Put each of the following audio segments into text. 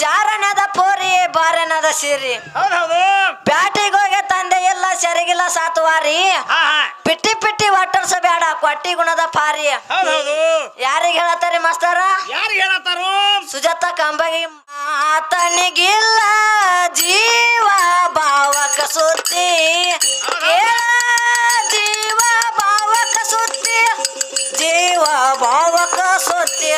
ಚಾರಣದ ಪೋರಿ ಬಾರನದ ಸಿರಿ. ಹೌದ್ ಹೌದು ಬ್ಯಾಟಿಗೆ ಹೋಗಿ ತಂದೆ ಇಲ್ಲ ಸರಿಗಿಲ್ಲ ಸಾತುವಾರಿ. ಪಿಟ್ಟಿ ಪಿಟ್ಟಿ ಒಟ್ಟರ್ಸ ಬೇಡ ಕೊಟ್ಟಿ ಗುಣದ ಪಾರಿ. ಯಾರಿಗ ಯಾರಿಗೆ ಹೇಳತ್ತಾರಿ ಮಾಸ್ತರ? ಯಾರಿಗೆ ಹೇಳತ್ತಾರು? ಸುಜಾತ ಕಂಬಗಿ ಆತನಿಗಿಲ್ಲ ಜೀವ ಭಾವಕ ಕಸೂತಿ ಜೀವ ಭಾವಕ ಕಸೂತಿ ಜೀವ ಭಾವಕ ಸುದ್ದಿ.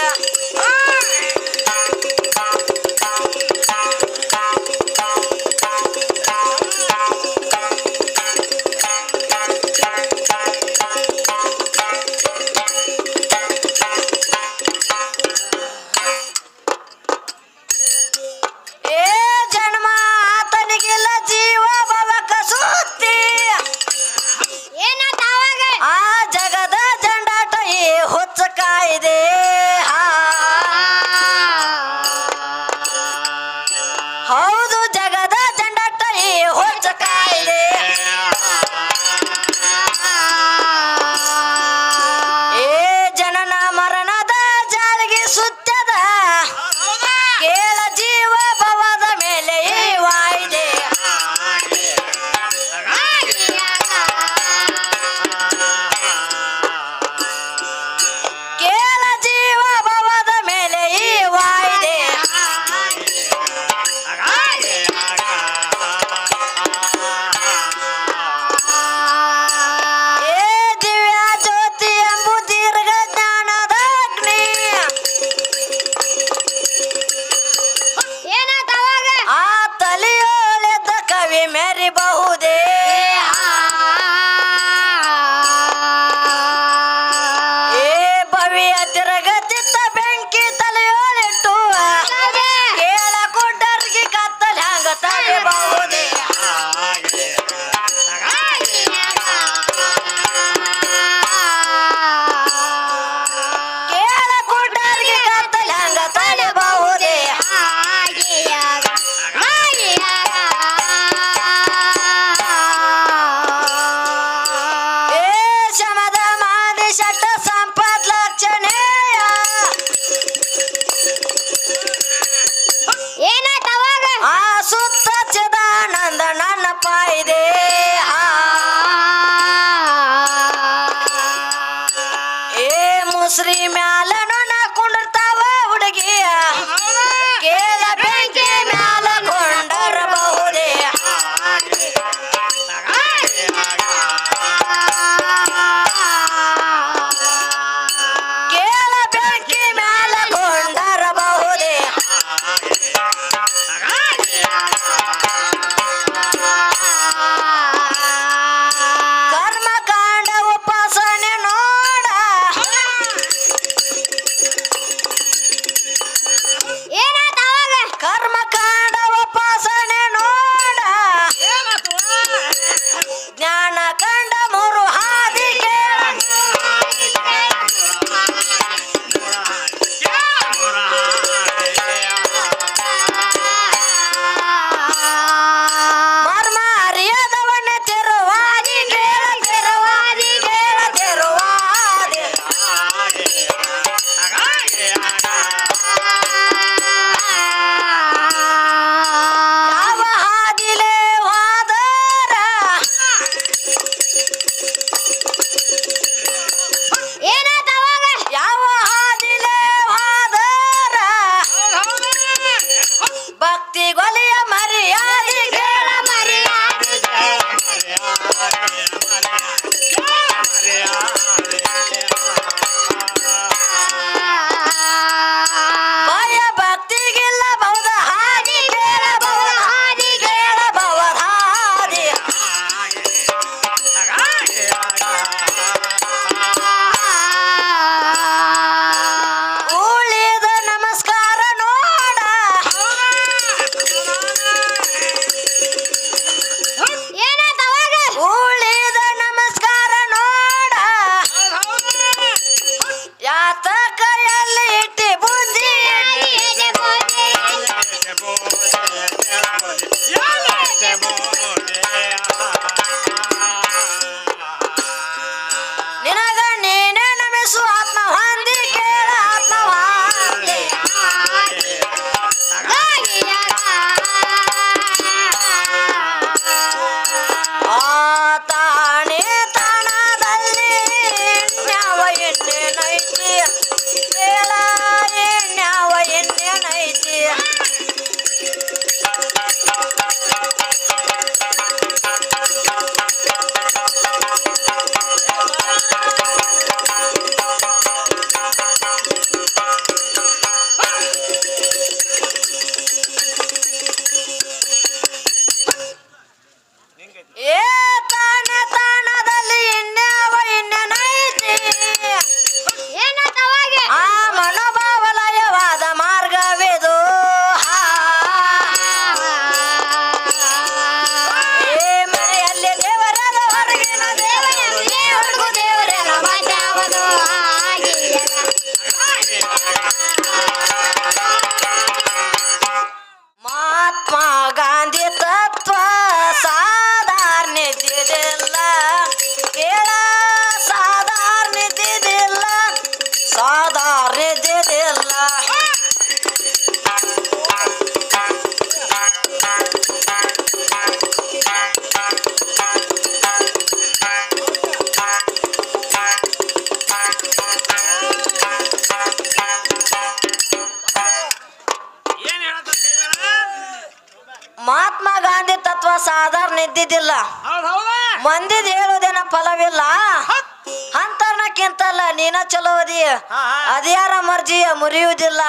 ಅದ್ಯಾರ ಮರ್ಜಿಯ? ಮುರಿಯುವುದಿಲ್ಲ.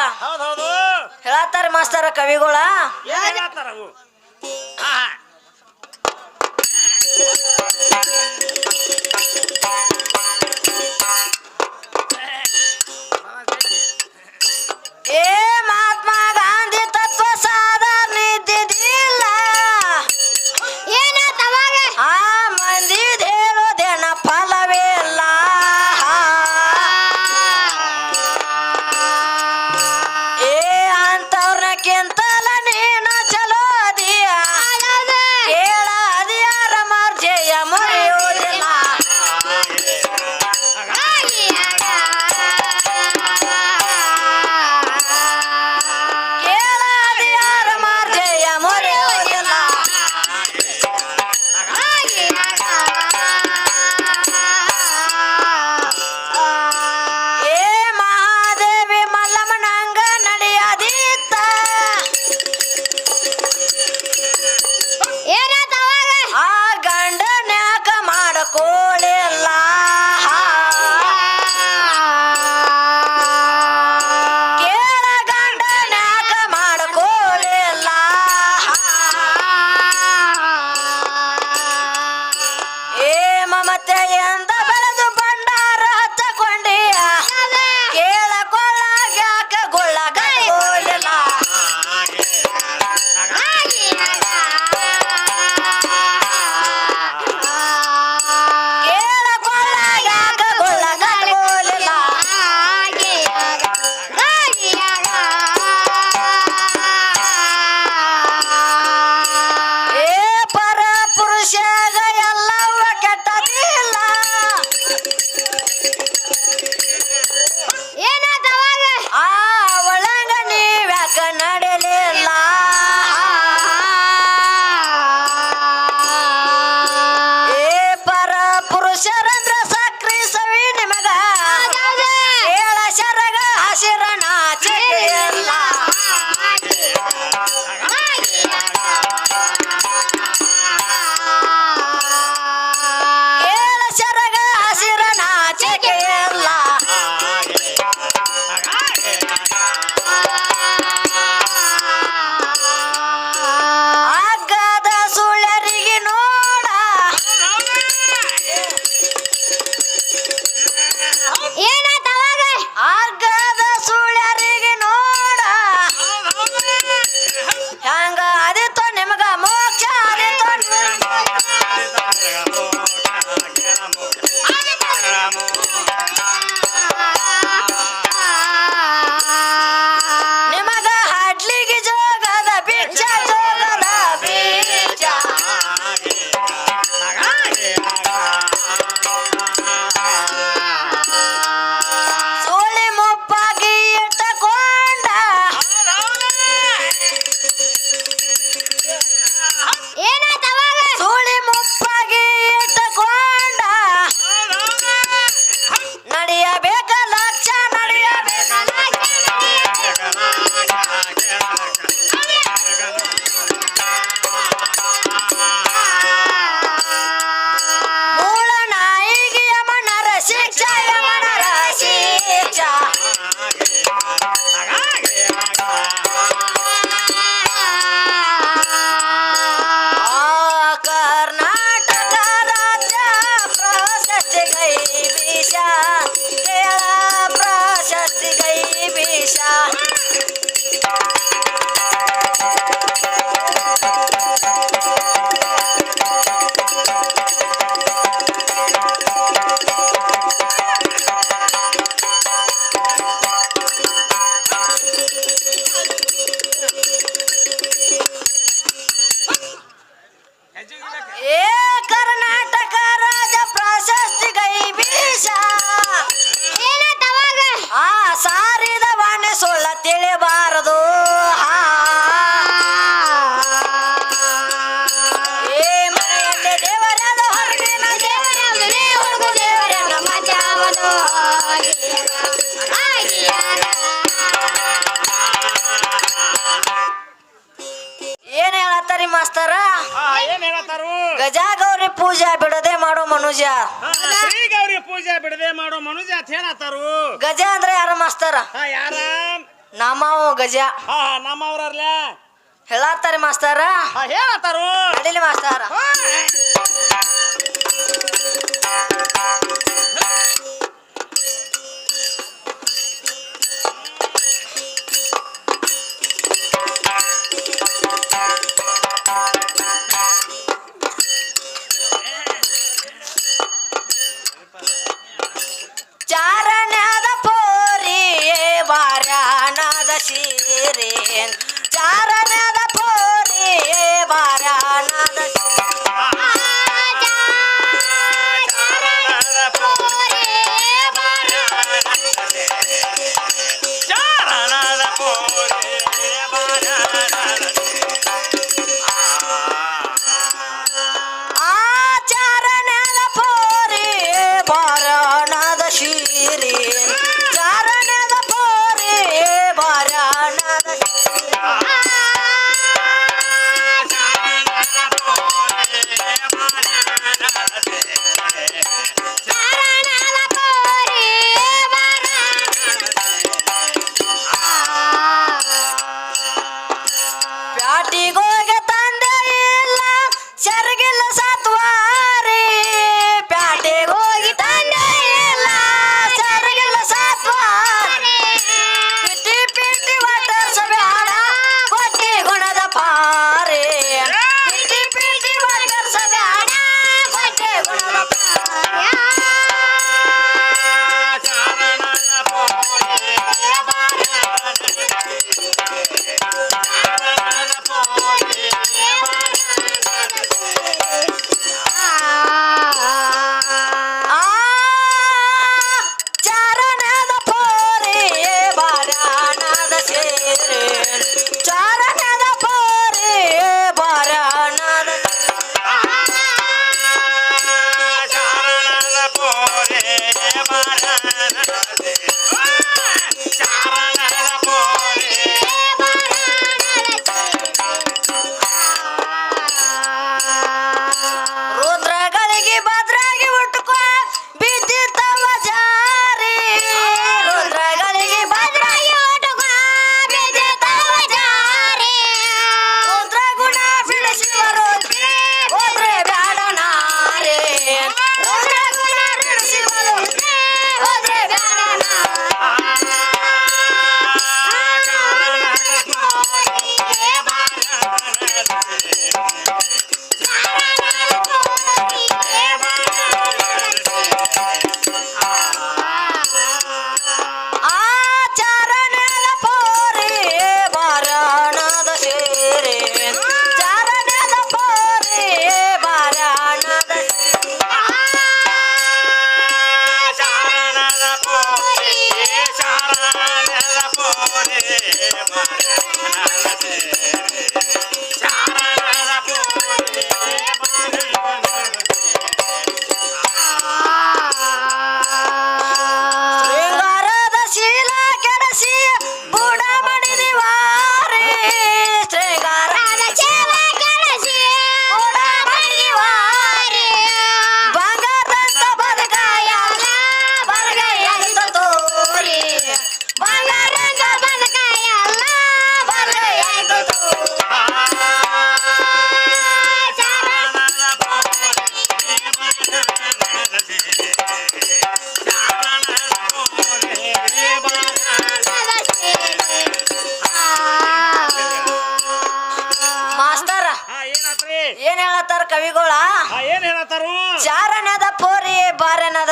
ಹೇಳತ್ತಾರ ಮಾಸ್ತರ ಕವಿಗಳ? ಹೇಳತ್ತಾರು ಗಜಾಗೌರಿ ಪೂಜಾ ಬಿಡದೆ ಮಾಡೋ ಮನುಜ ಶ್ರೀ ಗೌರಿ ಪೂಜೆ ಬಿಡದೆ ಮಾಡೋ ಮನುಜ ಅಂತ ಹೇಳತ್ತಾರು. ಗಜ ಅಂದ್ರೆ ಯಾರ ಮಾಸ್ತರ? ಹಾ ಯಾರ? ನಾಮಾವು ಗಜ. ಹಾ ಹೇಳತ್ತಾರೆ ಮಾಸ್ತಾರ? ಹಾ ಹೇಳತ್ತಾರು. ನಡಿಲಿ ಮಾಸ್ತರ.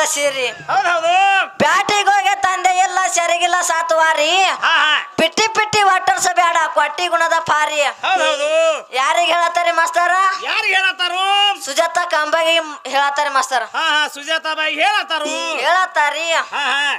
ಬಾರನದ ಹೌದು ಪ್ಯಾಟಿಗೆ ಬ್ಯಾಟಿಗೋಗೆ ತಂದೆ ಇಲ್ಲ ಸೆರಗಿಲ್ಲ ಸಾತುವಾರಿ. ಹಾ ಹಾ. ಪಿಟ್ಟಿ ಪಿಟ್ಟಿ ಒಟ್ಟರ್ಸ ಬೇಡ ಕೊಟ್ಟಿ ಗುಣದ ಪಾರಿ. ಹೌದು ಯಾರಿಗೆ ಹೇಳತ್ತಾರಿ ಮಾಸ್ತರ? ಯಾರಿಗೆ ಹೇಳತ್ತಾರು? ಸುಜಾತ ಕಂಬಾಗಿ ಹೇಳತ್ತಾರಿ ಮಾಸ್ತರ. ಹಾ ಹಾ ಸುಜಾತಾ ಬಾಯಿ ಹೇಳತ್ತಾರು. ಹೇಳತ್ತಾರಿ. ಹಾ ಹಾ.